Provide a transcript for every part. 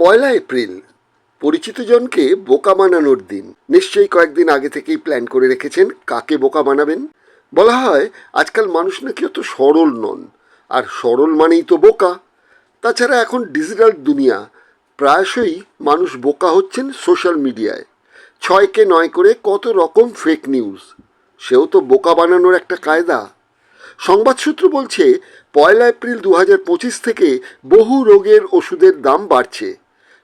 পয়লা April, পরিচিত জনকে বোকা বানানোর দিন। নিশ্চয়ই কয়েকদিন আগে থেকেই প্ল্যান করে রেখেছেন কাকে বোকা বানাবেন। বলা হয়, আজকাল মানুষ নাকি অত সরল নন। আর সরল মানেই তো বোকা। তাছাড়া এখন ডিজিটাল দুনিয়া, প্রায়শই মানুষ বোকা হচ্ছেন সোশ্যাল মিডিয়ায়। ছয়কে নয় করে কত রকম ফেক নিউজ সেও তো বোকা বানানোর একটা কায়দা। সংবাদসূত্র বলছে, পয়লা এপ্রিল দু থেকে বহু রোগের ওষুধের দাম বাড়ছে।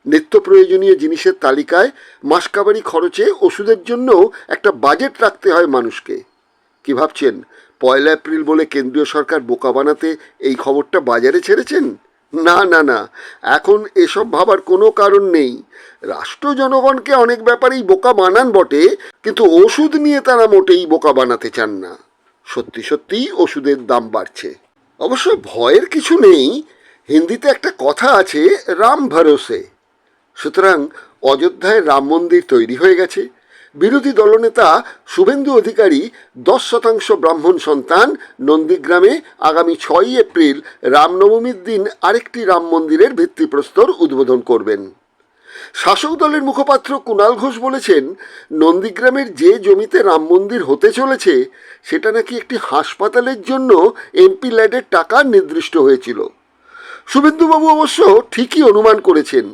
নিত্য প্রয়োজনীয় জিনিসের তালিকায় মাসকাবারি খরচে ওষুধের জন্যও একটা বাজেট রাখতে হয় মানুষকে। কি ভাবছেন? পয়লা এপ্রিল বলে কেন্দ্রীয় সরকার বোকা বানাতে এই খবরটা বাজারে ছেড়েছেন? না না না, এখন এসব ভাবার কোনো কারণ নেই। রাষ্ট্র জনগণকে অনেক ব্যাপারেই বোকা বানান বটে, কিন্তু ওষুধ নিয়ে তারা মোটেই বোকা বানাতে চান না। সত্যি সত্যিই ওষুধের দাম বাড়ছে। অবশ্য ভয়ের কিছু নেই। হিন্দিতে একটা কথা আছে, রাম ভরোসে। সুতরাং অযোধ্যায় রাম মন্দির তৈরি হয়ে গেছে। বিরোধী দলনেতা শুভেন্দু অধিকারী দশ শতাংশ ব্রাহ্মণ সন্তান নন্দীগ্রামে আগামী ছয়ই এপ্রিল রামনবমীর দিন আরেকটি রাম মন্দিরের ভিত্তিপ্রস্তর উদ্বোধন করবেন। শাসক দলের মুখপাত্র কুণাল ঘোষ বলেছেন, নন্দীগ্রামের যে জমিতে রাম মন্দির হতে চলেছে, সেটা নাকি একটি হাসপাতালের জন্য এমপি ল্যাডের টাকা নির্দিষ্ট হয়েছিল। শুভেন্দুবাবু অবশ্য ঠিকই অনুমান করেছেন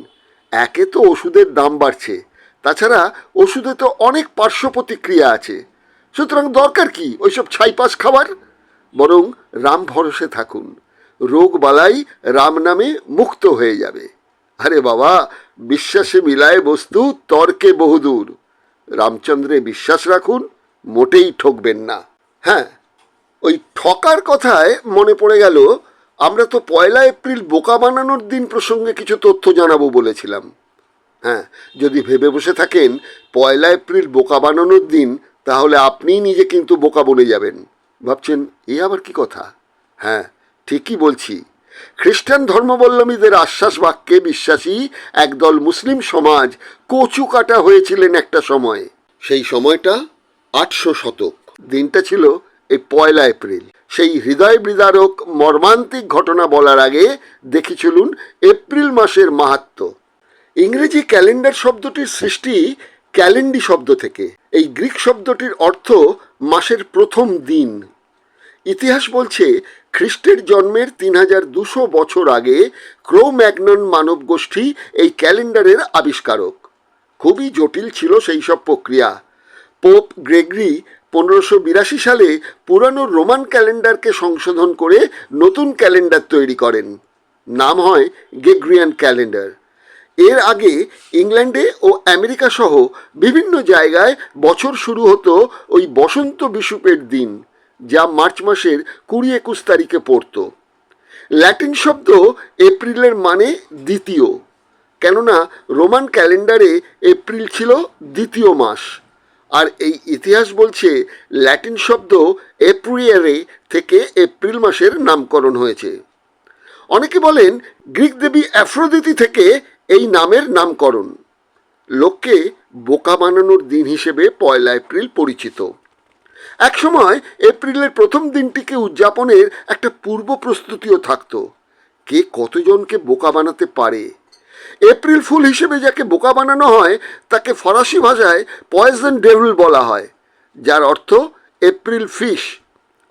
একে তো ওষুধের দাম বাড়ছে, তাছাড়া ওষুধে তো অনেক পার্শ্ব প্রতিক্রিয়া আছে। সুতরাং দরকার কি ওইসব ছাইপাস খাবার? বরং রাম ভরসে থাকুন, রোগ বালাই রাম নামে মুক্ত হয়ে যাবে। আরে বাবা, বিশ্বাসে মিলায় বস্তু, তর্কে বহুদূর। রামচন্দ্রে বিশ্বাস রাখুন, মোটেই ঠকবেন না। হ্যাঁ ওই ঠকার কথায় মনে পড়ে গেল আমরা তো পয়লা এপ্রিল বোকা বানানোর দিন প্রসঙ্গে কিছু তথ্য জানাব বলেছিলাম। হ্যাঁ যদি ভেবে বসে থাকেন, পয়লা এপ্রিল বোকা বানানোর দিন, তাহলে আপনিই নিজে কিন্তু বোকা বনে যাবেন। ভাবছেন, এ আবার কি কথা? হ্যাঁ ঠিকই বলছি। খ্রিস্টান ধর্মাবলম্বীদের আশ্বাস বাক্যে বিশ্বাসী একদল মুসলিম সমাজ কচু কাটা হয়েছিলেন একটা সময়। সেই সময়টা আটশো শতক। দিনটা ছিল এই পয়লা এপ্রিল। সেই হৃদয় বিদারক মর্মান্তিক ঘটনা বলার আগে দেখি চলুন এপ্রিল মাসের মাহাত্ম্য ইংরেজি ক্যালেন্ডার শব্দটির সৃষ্টি ক্যালেন্ডি শব্দ থেকে। এই গ্রিক শব্দটির অর্থ মাসের প্রথম দিন। ইতিহাস বলছে খ্রিস্টের জন্মের তিন হাজার দুশো বছর আগে ক্রো ম্যাগনন মানব গোষ্ঠী এই ক্যালেন্ডারের আবিষ্কারক। খুবই জটিল ছিল সেই সব প্রক্রিয়া। পোপ গ্রেগরি পনেরোশো বিরাশি সালে পুরানো রোমান ক্যালেন্ডারকে সংশোধন করে নতুন ক্যালেন্ডার তৈরি করেন। নাম হয় গেগ্রিয়ান ক্যালেন্ডার। এর আগে ইংল্যান্ডে ও আমেরিকা সহ বিভিন্ন জায়গায় বছর শুরু হতো ওই বসন্ত বিশুপের দিন, যা মার্চ মাসের কুড়ি একুশ তারিখে পড়তো। ল্যাটিন শব্দ এপ্রিলের মানে দ্বিতীয়, কেননা রোমান ক্যালেন্ডারে এপ্রিল ছিল দ্বিতীয় মাস। আর এই ইতিহাস বলছে, ল্যাটিন শব্দ এপ্রিয়ারে থেকে এপ্রিল মাসের নামকরণ হয়েছে। অনেকে বলেন গ্রিক দেবী অ্যাফ্রোদিতি থেকে এই নামের নামকরণ। লোককে বোকা বানানোর দিন হিসেবে পয়লা এপ্রিল পরিচিত। একসময় এপ্রিলের প্রথম দিনটিকে উদযাপনের একটা পূর্ব প্রস্তুতিও থাকতো। কে কতজনকে বোকা বানাতে পারে? এপ্রিল ফুল হিসেবে যাকে বোকা বানানো হয়, তাকে ফরাসি ভাষায় পয়জন ডেভিল বলা হয়, যার অর্থ এপ্রিল ফিশ,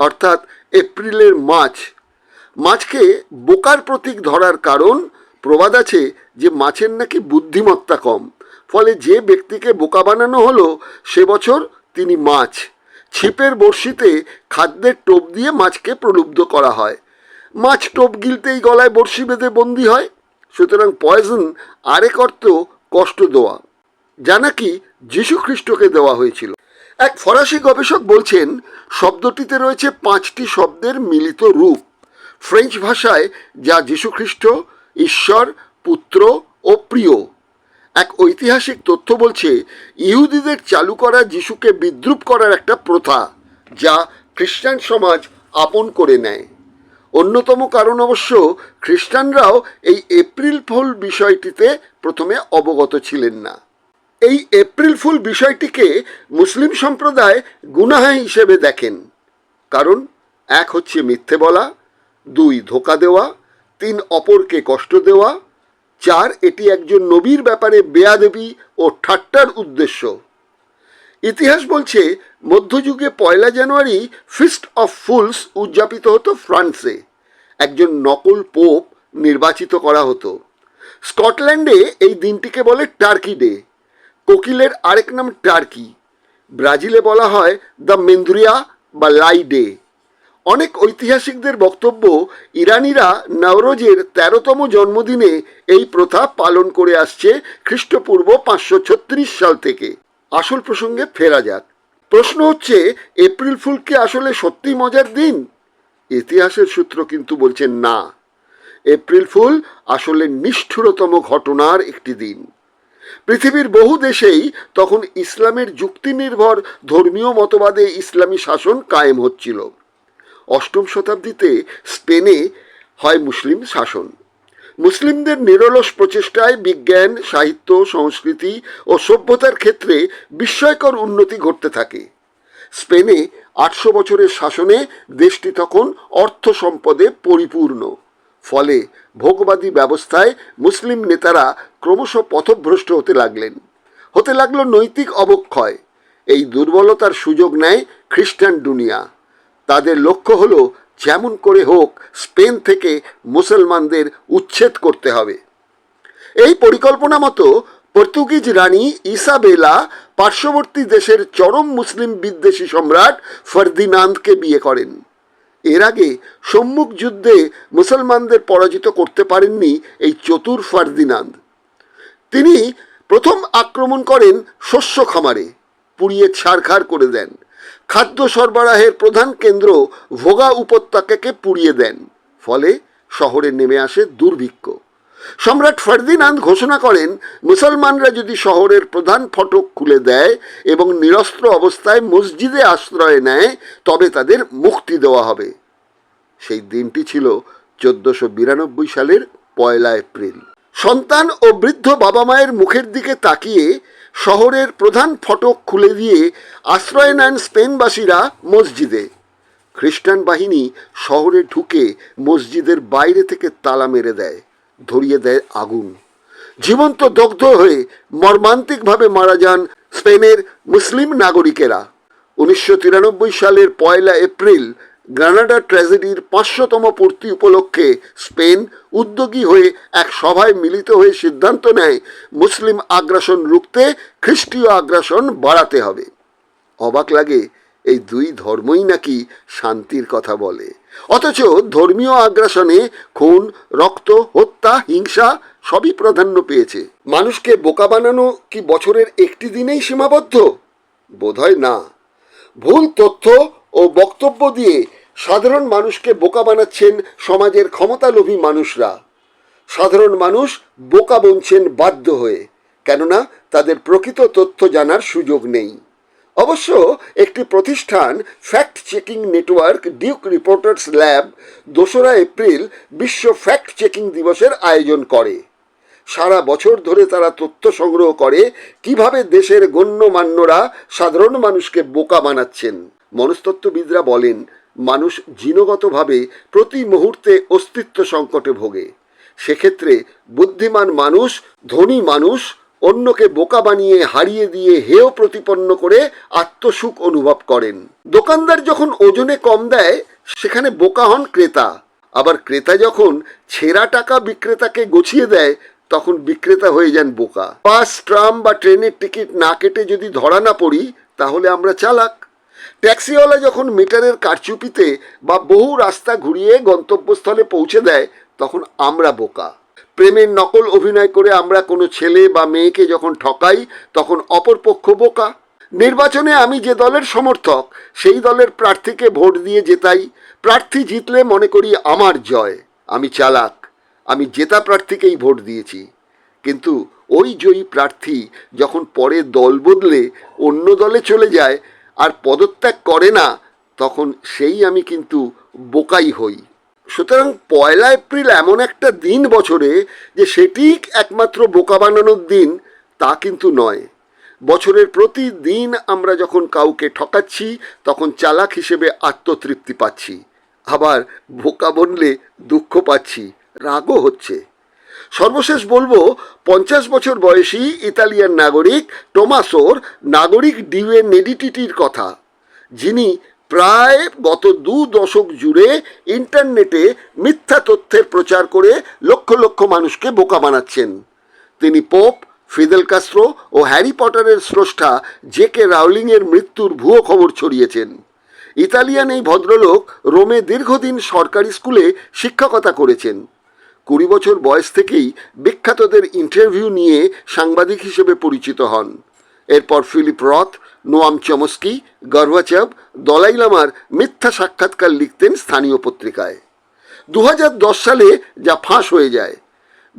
অর্থাৎ এপ্রিলের মাছ। মাছকে বোকার প্রতীক ধরার কারণ প্রবাদ আছে যে মাছের নাকি বুদ্ধিমত্তা কম, ফলে যে ব্যক্তিকে বোকা বানানো হলো, সে বছর তিনি মাছ। ছিপের বড়শিতে খাদ্যের টোপ দিয়ে মাছকে প্রলুব্ধ করা হয়। মাছ টোপ গিলতেই গলায় বড়শি বেঁধে বন্দি হয়। সুতরাং পয়জন আরেক অর্থ কষ্ট দেওয়া, যা নাকি যীশু খ্রিস্টকে দেওয়া হয়েছিল। এক ফরাসি গবেষক বলছেন, শব্দটিতে রয়েছে পাঁচটি শব্দের মিলিত রূপ। ফ্রেঞ্চ ভাষায়, যা যীশুখ্রিস্ট, ঈশ্বর, পুত্র ও প্রিয়। এক ঐতিহাসিক তথ্য বলছে, ইহুদিদের চালু করা যিশুকে বিদ্রুপ করার একটা প্রথা, যা খ্রিস্টান সমাজ আপন করে নেয়। অন্যতম কারণ অবশ্য খ্রিস্টানরাও এই এপ্রিল ফুল বিষয়টিতে প্রথমে অবগত ছিলেন না। এই এপ্রিল ফুল বিষয়টিকে মুসলিম সম্প্রদায় গুনাহা হিসেবে দেখেন। কারণ, এক হচ্ছে মিথ্যে বলা, দুই ধোকা দেওয়া, তিন অপরকে কষ্ট দেওয়া, চার এটি একজন নবীর ব্যাপারে বেয়াদেবী ও ঠাট্টার উদ্দেশ্য। ইতিহাস বলছে, মধ্যযুগে পয়লা জানুয়ারি ফিস্ট অফ ফুলস উদযাপিত হতো ফ্রান্সে। একজন নকল পোপ নির্বাচিত করা হতো। স্কটল্যান্ডে এই দিনটিকে বলে টার্কি ডে। কোকিলের আরেক নাম টার্কি। ব্রাজিলে বলা হয় দ্য মেন্দ্রিয়া বা লাই ডে। অনেক ঐতিহাসিকদের বক্তব্য, ইরানিরা নওরোজের তেরোতম জন্মদিনে এই প্রথা পালন করে আসছে খ্রিস্টপূর্ব পাঁচশো ছত্রিশ সাল থেকে। আসল প্রসঙ্গে ফেরা যাক। প্রশ্ন হচ্ছে, এপ্রিল ফুল কি আসলে সত্যি মজার দিন? ইতিহাসের সূত্র কিন্তু বলছেন না। এপ্রিল ফুল আসলে নিষ্ঠুরতম ঘটনার একটি দিন। পৃথিবীর বহু দেশেই তখন ইসলামের যুক্তি নির্ভর ধর্মীয় মতবাদে ইসলামী শাসন কায়েম হচ্ছিল। অষ্টম শতাব্দীতে স্পেনে হয় মুসলিম শাসন। মুসলিমদের নিরলস প্রচেষ্টায় বিজ্ঞান, সাহিত্য, সংস্কৃতি ও সভ্যতার ক্ষেত্রে বিস্ময়কর উন্নতি ঘটতে থাকে। স্পেনে আটশো বছরের শাসনে দেশটি তখন অর্থ সম্পদে পরিপূর্ণ, ফলে ভোগবাদী ব্যবস্থায় মুসলিম নেতারা ক্রমশ পথভ্রষ্ট হতে লাগলেন। হতে লাগল নৈতিক অবক্ষয়। এই দুর্বলতার সুযোগ নেয় খ্রিস্টান দুনিয়া। তাদের লক্ষ্য হলো যেমন করে হোক স্পেন থেকে মুসলমানদের উচ্ছেদ করতে হবে। এই পরিকল্পনা মতো পর্তুগিজ রানী ইসাবেলা পার্শ্ববর্তী দেশের চরম মুসলিম বিদ্বেষী সম্রাট ফার্দিনান্দকে বিয়ে করেন। এর আগে সম্মুখ যুদ্ধে মুসলমানদের পরাজিত করতে পারেননি এই চতুর ফার্দিনান্দ। তিনি প্রথম আক্রমণ করেন শস্য খামারে, পুড়িয়ে ছাড়খাড় করে দেন। খাদ্য সরবরাহের প্রধান কেন্দ্র ভোগা উপত্যকাকে পুড়িয়ে দেন। ফলে শহরে নেমে আসে দুর্ভিক্ষ। সম্রাট ফার্দিনান্দ ঘোষণা করেন, মুসলমানরা যদি শহরের প্রধান ফটক খুলে দেয় এবং নিরস্ত্র অবস্থায় মসজিদে আশ্রয় নেয়, তবে তাদের মুক্তি দেওয়া হবে। সেই দিনটি ছিল চোদ্দশো বিরানব্বই সালের পয়লা এপ্রিল। সন্তান ও বৃদ্ধ বাবা মায়ের মুখের দিকে তাকিয়ে শহরের প্রধান ফটক খুলে দিয়ে আশ্রয় নেন স্পেনবাসীরা মসজিদে। খ্রিস্টান বাহিনী শহরে ঢুকে মসজিদের বাইরে থেকে তালা মেরে দেয়, ধরিয়ে দেয় আগুন। জীবন্ত দগ্ধ হয়ে মর্মান্তিকভাবে মারা যান স্পেনের মুসলিম নাগরিকেরা। উনিশশো তিরানব্বই সালের পয়লা এপ্রিল গ্রানাডা ট্র্যাজেডির পাঁচশোতম পূর্তি উপলক্ষে স্পেন উদ্যোগী হয়ে এক সভায় মিলিত হয়ে সিদ্ধান্ত নেয়, মুসলিম আগ্রাসন রুখতে খ্রিস্টীয় আগ্রাসন বাড়াতে হবে। অবাক লাগে, এই দুই ধর্মই নাকি শান্তির কথা বলে। অথচ ধর্মীয় আগ্রাসনে খুন, রক্ত, হত্যা, হিংসা সবই প্রাধান্য পেয়েছে। মানুষকে বোকা বানানো কি বছরের একটি দিনেই সীমাবদ্ধ? বোধহয় না। ভুল তথ্য ও বক্তব্য দিয়ে সাধারণ মানুষকে বোকা বানাচ্ছেন সমাজের ক্ষমতালোভী মানুষরা। সাধারণ মানুষ বোকা বনছেন বাধ্য হয়ে, কেননা তাদের প্রকৃত তথ্য জানার সুযোগ নেই। অবশ্য একটি প্রতিষ্ঠান fact checking network Duke reporters lab দোসরা এপ্রিল বিশ্ব ফ্যাক্ট চেকিং দিবসের আয়োজন করে। সারা বছর ধরে তারা তথ্য সংগ্রহ করে কীভাবে দেশের গণ্যমান্যরা সাধারণ মানুষকে বোকা বানাচ্ছেন। মনস্তত্ত্ববিদরা বলেন, মানুষ জিনগতভাবে প্রতি মুহূর্তে অস্তিত্ব সংকটে ভোগে। সেক্ষেত্রে বুদ্ধিমান মানুষ, ধনী মানুষ অন্যকে বোকা বানিয়ে, হারিয়ে দিয়ে হেয় প্রতিপন্ন করে আত্মসুখ অনুভব করেন। দোকানদার যখন ওজনে কম দেয়, সেখানে বোকা হন ক্রেতা। আবার ক্রেতা যখন ছেঁড়া টাকা বিক্রেতাকে গছিয়ে দেয়, তখন বিক্রেতা হয়ে যান বোকা। বাস, ট্রাম বা ট্রেনের টিকিট না কেটে যদি ধরা না পড়ি, তাহলে আমরা চালাক। ট্যাক্সিওয়ালা যখন মিটারের কারচুপিতে বা বহু রাস্তা ঘুরিয়ে গন্তব্যস্থলে পৌঁছে দেয়, তখন আমরা বোকা। প্রেমের নকল অভিনয় করে আমরা কোনো ছেলে বা মেয়েকে যখন ঠকাই, তখন অপরপক্ষ বোকা। নির্বাচনে আমি যে দলের সমর্থক, সেই দলের প্রার্থীকে ভোট দিয়ে জেতাই। প্রার্থী জিতলে মনে করি আমার জয়। আমি চালাক। আমি জেতা প্রার্থীকেই ভোট দিয়েছি। কিন্তু ওই জয়ী প্রার্থী যখন পরে দল বদলে অন্য দলে চলে যায় আর পদত্যাগ করে না, তখন সেই আমি কিন্তু বোকাই হই। সুতরাং পয়লা এপ্রিল এমন একটা দিন বছরে, যে সেটি একমাত্র বোকা বানানোর দিন, তা কিন্তু নয়। বছরের প্রতিদিন আমরা যখন কাউকে ঠকাচ্ছি, তখন চালাক হিসেবে আত্মতৃপ্তি পাচ্ছি। আবার বোকা বনলে দুঃখ পাচ্ছি, রাগও হচ্ছে। সর্বশেষ বলব, পঞ্চাশ বছর বয়সী ইতালিয়ান নাগরিক টোমাসোর নাগরিক ডিভে নেডিটিটির কথা। যিনি প্রায় গত দু দশক জুড়ে ইন্টারনেটে মিথ্যা তথ্যের প্রচার করে লক্ষ লক্ষ মানুষকে বোকা বানাচ্ছেন। তিনি পোপ ফিদেল কাস্ট্রো ও হ্যারি পটারের স্রষ্টা জে কে রাউলিংয়ের মৃত্যুর ভুয়ো খবর ছড়িয়েছেন। ইতালিয়ান এই ভদ্রলোক রোমে দীর্ঘদিন সরকারি স্কুলে শিক্ষকতা করেছেন। কুড়ি বছর বয়স থেকেই বিখ্যাতদের ইন্টারভিউ নিয়ে সাংবাদিক হিসেবে পরিচিত হন। এরপর Philip Roth, Noam Chomsky Gorbachev Dalai লামার মিথ্যা সাক্ষাৎকার লিখতেন স্থানীয় পত্রিকায়। দু হাজার দশ সালে যা ফাঁস হয়ে যায়।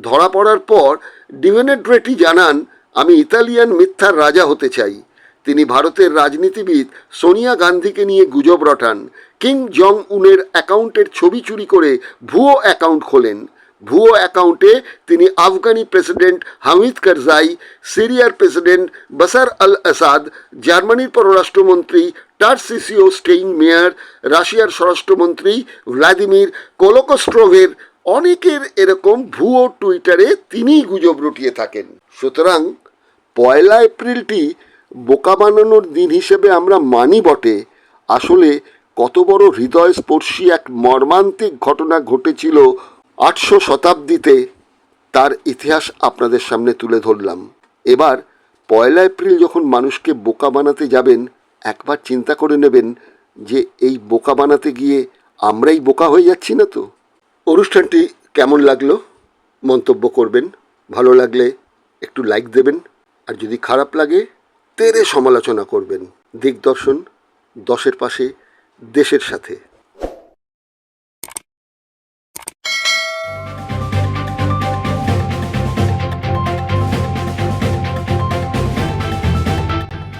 ধরা পড়ার পর ডিভেনেড্রেটি জানান, আমি ইতালিয়ান মিথ্যার রাজা হতে চাই। তিনি ভারতের রাজনীতিবিদ সোনিয়া গান্ধীকে নিয়ে গুজব রটান। কিং জং উনের অ্যাকাউন্টের ছবি চুরি করে ভুয়ো অ্যাকাউন্ট খোলেন। ভুয়ো অ্যাকাউন্টে তিনি আফগানি প্রেসিডেন্ট হামিদ কারজাই, সিরিয়ার প্রেসিডেন্ট বাসার আল আসাদ, জার্মানির পররাষ্ট্রমন্ত্রী টার্সিসিও স্টেইন মেয়ার রাশিয়ার স্বরাষ্ট্রমন্ত্রী ভ্লাদিমির কোলোকোস্ট্রোভের অনেকের এরকম ভুয়ো টুইটারে তিনিই গুজব রটিয়ে থাকেন। সুতরাং পয়লা এপ্রিলটি বোকা বানানোর দিন হিসেবে আমরা মানি বটে। আসলে কত বড় হৃদয়স্পর্শী এক মর্মান্তিক ঘটনা ঘটেছিল আটশো শতাব্দীতে তার ইতিহাস আপনাদের সামনে তুলে ধরলাম। এবার পয়লা এপ্রিল যখন মানুষকে বোকা বানাতে যাবেন, একবার চিন্তা করে নেবেন যে এই বোকা বানাতে গিয়ে আমরাই বোকা হয়ে যাচ্ছি না তো? অনুষ্ঠানটি কেমন লাগল? মন্তব্য করবেন। ভালো লাগলে একটু লাইক দেবেন। আর যদি খারাপ লাগে, তেরে সমালোচনা করবেন। দিগদর্শন, দশের পাশে, দেশের সাথে।